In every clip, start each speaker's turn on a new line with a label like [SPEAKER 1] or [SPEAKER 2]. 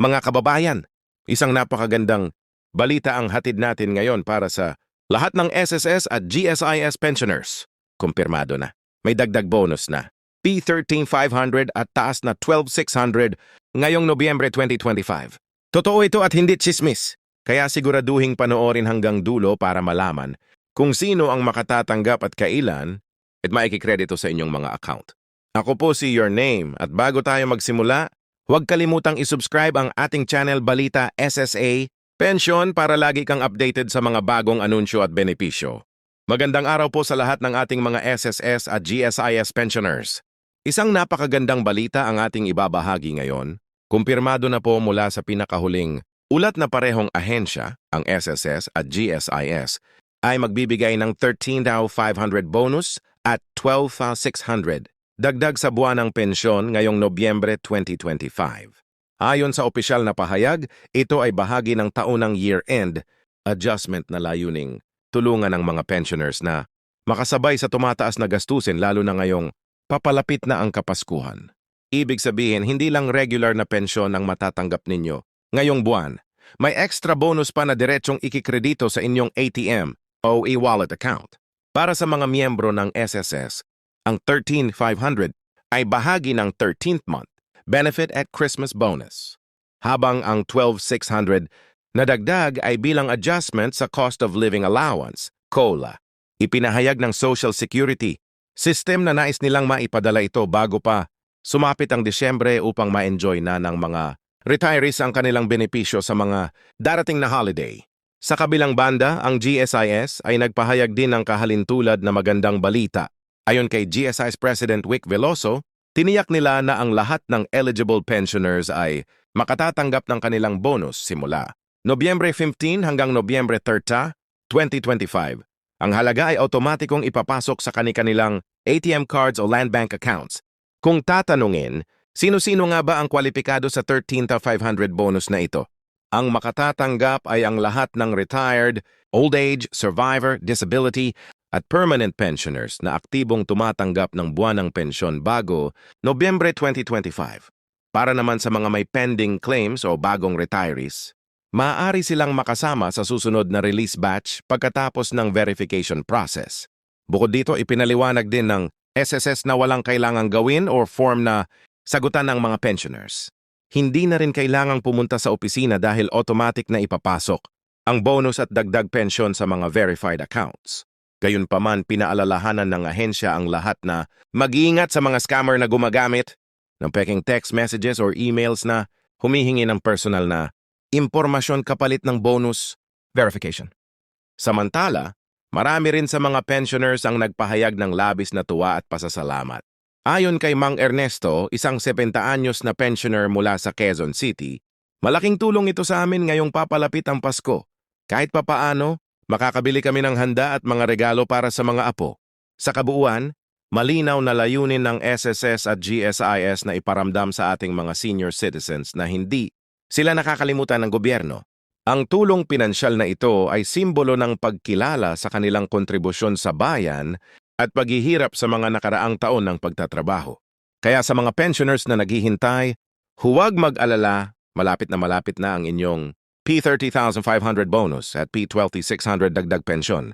[SPEAKER 1] Mga kababayan, isang napakagandang balita ang hatid natin ngayon para sa lahat ng SSS at GSIS pensioners. Kumpirmado na. May dagdag bonus na. P13500 at taas na 12600 ngayong Nobyembre 2025. Totoo ito at hindi chismis. Kaya siguraduhing panoorin hanggang dulo para malaman kung sino ang makatatanggap at kailan at maikikredito sa inyong mga account. Ako po si Your Name at bago tayo magsimula, huwag kalimutang isubscribe ang ating channel Balita SSA Pension para lagi kang updated sa mga bagong anunsyo at benepisyo. Magandang araw po sa lahat ng ating mga SSS at GSIS pensioners. Isang napakagandang balita ang ating ibabahagi ngayon. Kumpirmado na po mula sa pinakahuling ulat na parehong ahensya, ang SSS at GSIS, ay magbibigay ng 13,500 bonus at 12,600 dagdag sa buwan ng pensyon ngayong Nobyembre 2025. Ayon sa opisyal na pahayag, ito ay bahagi ng taunang year-end adjustment na layuning tulungan ng mga pensioners na makasabay sa tumataas na gastusin lalo na ngayong papalapit na ang Kapaskuhan. Ibig sabihin, hindi lang regular na pensyon ang matatanggap ninyo ngayong buwan. May extra bonus pa na diretsong ikikredito sa inyong ATM o e-wallet account. Para sa mga miyembro ng SSS, ang 13,500 ay bahagi ng 13th month benefit at Christmas bonus. Habang ang 12,600 na dagdag ay bilang adjustment sa cost of living allowance, COLA. Ipinahayag ng Social Security, system na nais nilang maipadala ito bago pa sumapit ang Disyembre upang ma-enjoy na ng mga retirees ang kanilang benepisyo sa mga darating na holiday. Sa kabilang banda, ang GSIS ay nagpahayag din ng kahalintulad na magandang balita. Ayon kay GSIS President Wick Veloso, tiniyak nila na ang lahat ng eligible pensioners ay makatatanggap ng kanilang bonus simula Nobyembre 15 hanggang Nobyembre 30, 2025. Ang halaga ay automatikong ipapasok sa kanilang ATM cards o land bank accounts. Kung tatanungin, sino-sino nga ba ang kwalipikado sa 13,500 bonus na ito? Ang makatatanggap ay ang lahat ng retired, old age, survivor, disability, at permanent pensioners na aktibong tumatanggap ng buwan ng pensyon bago Nobyembre 2025. Para naman sa mga may pending claims o bagong retirees, maaari silang makasama sa susunod na release batch pagkatapos ng verification process. Bukod dito, ipinaliwanag din ng SSS na walang kailangang gawin or form na sagutan ng mga pensioners. Hindi na rin kailangang pumunta sa opisina dahil automatic na ipapasok ang bonus at dagdag pensyon sa mga verified accounts. Gayunpaman, pinaalalahanan ng ahensya ang lahat na mag-iingat sa mga scammer na gumagamit ng peking text messages or emails na humihingi ng personal na impormasyon kapalit ng bonus verification. Samantala, marami rin sa mga pensioners ang nagpahayag ng labis na tuwa at pasasalamat. Ayon kay Mang Ernesto, isang 70 anyos na pensioner mula sa Quezon City, malaking tulong ito sa amin ngayong papalapit ang Pasko. Kahit papaano, makakabili kami ng handa at mga regalo para sa mga apo. Sa kabuuan, malinaw na layunin ng SSS at GSIS na iparamdam sa ating mga senior citizens na hindi sila nakakalimutan ng gobyerno. Ang tulong pinansyal na ito ay simbolo ng pagkilala sa kanilang kontribusyon sa bayan at paghihirap sa mga nakaraang taon ng pagtatrabaho. Kaya sa mga pensioners na naghihintay, huwag mag-alala, malapit na malapit na ang inyong P30,500 bonus at P12,600 dagdag pensyon.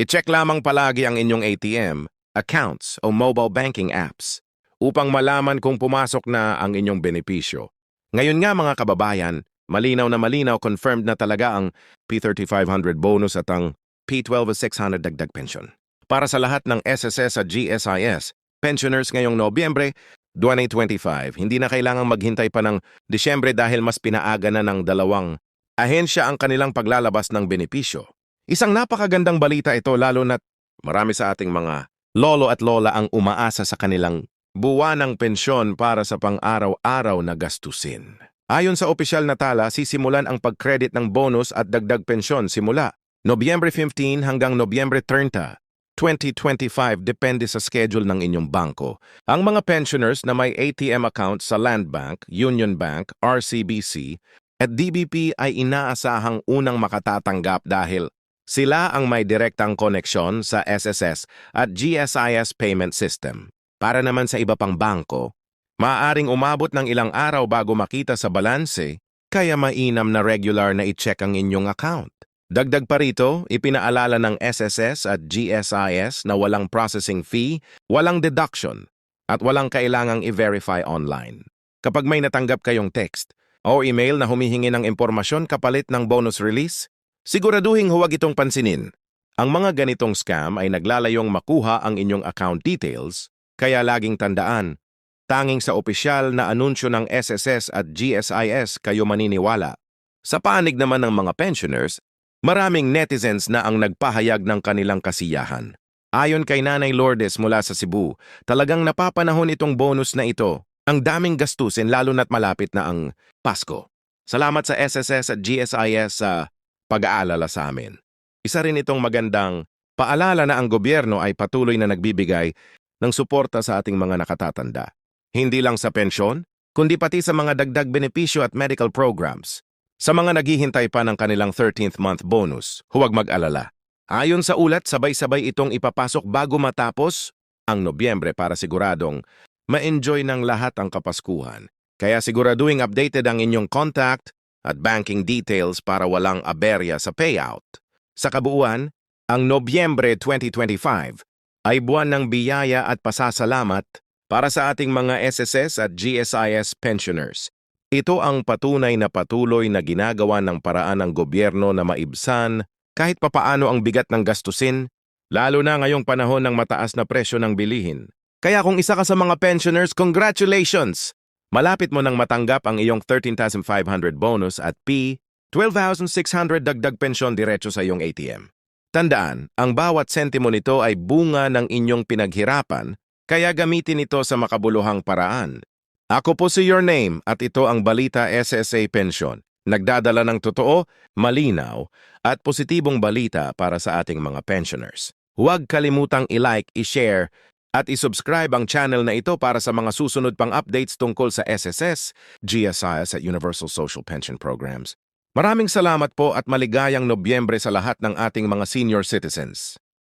[SPEAKER 1] I-check lamang palagi ang inyong ATM, accounts o mobile banking apps upang malaman kung pumasok na ang inyong benepisyo. Ngayon nga mga kababayan, malinaw na malinaw confirmed na talaga ang P3500 bonus at ang P12600 dagdag pensyon. Para sa lahat ng SSS at GSIS, pensioners ngayong Nobyembre 2025, hindi na kailangang maghintay pa ng Disyembre dahil mas pinaaga na ng dalawang ahensya ang kanilang paglalabas ng benepisyo. Isang napakagandang balita ito lalo na't marami sa ating mga lolo at lola ang umaasa sa kanilang buwanang pensyon para sa pang-araw-araw na gastusin. Ayon sa opisyal na tala, sisimulan ang pag-credit ng bonus at dagdag pensyon simula Nobyembre 15 hanggang Nobyembre 30, 2025 depende sa schedule ng inyong bangko. Ang mga pensioners na may ATM account sa Land Bank, Union Bank, RCBC at DBP ay inaasahang unang makatatanggap dahil sila ang may direktang koneksyon sa SSS at GSIS payment system. Para naman sa iba pang bangko, maaaring umabot ng ilang araw bago makita sa balanse kaya mainam na regular na i-check ang inyong account. Dagdag pa rito, ipinaalala ng SSS at GSIS na walang processing fee, walang deduction, at walang kailangang i-verify online. Kapag may natanggap kayong text o email na humihingi ng impormasyon kapalit ng bonus release, siguraduhin huwag itong pansinin. Ang mga ganitong scam ay naglalayong makuha ang inyong account details, kaya laging tandaan, tanging sa opisyal na anunsyo ng SSS at GSIS kayo maniniwala. Sa panig naman ng mga pensioners, maraming netizens na ang nagpahayag ng kanilang kasiyahan. Ayon kay Nanay Lourdes mula sa Cebu, talagang napapanahon itong bonus na ito. Ang daming gastusin lalo na't malapit na ang Pasko. Salamat sa SSS at GSIS sa pag-aalala sa amin. Isa rin itong magandang paalala na ang gobyerno ay patuloy na nagbibigay ng suporta sa ating mga nakatatanda. Hindi lang sa pensyon, kundi pati sa mga dagdag benepisyo at medical programs. Sa mga naghihintay pa ng kanilang 13th month bonus, huwag mag-alala. Ayon sa ulat, sabay-sabay itong ipapasok bago matapos ang Nobyembre para siguradong ma-enjoy ng lahat ang Kapaskuhan. Kaya siguraduhin updated ang inyong contact at banking details para walang aberya sa payout. Sa kabuuan, ang Nobyembre 2025 ay buwan ng biyaya at pasasalamat para sa ating mga SSS at GSIS pensioners. Ito ang patunay na patuloy na ginagawa ng paraan ng gobyerno na maibsan kahit papaano ang bigat ng gastusin, lalo na ngayong panahon ng mataas na presyo ng bilihin. Kaya kung isa ka sa mga pensioners, congratulations! Malapit mo nang matanggap ang iyong 13,500 bonus at P, 12,600 dagdag pensyon diretso sa iyong ATM. Tandaan, ang bawat sentimo nito ay bunga ng inyong pinaghirapan, kaya gamitin ito sa makabuluhang paraan. Ako po si Your Name at ito ang Balita SSA Pension. Nagdadala ng totoo, malinaw, at positibong balita para sa ating mga pensioners. Huwag kalimutang i-like, i-share, at i-subscribe ang channel na ito para sa mga susunod pang updates tungkol sa SSS, GSIS at Universal Social Pension Programs. Maraming salamat po at maligayang Nobyembre sa lahat ng ating mga senior citizens.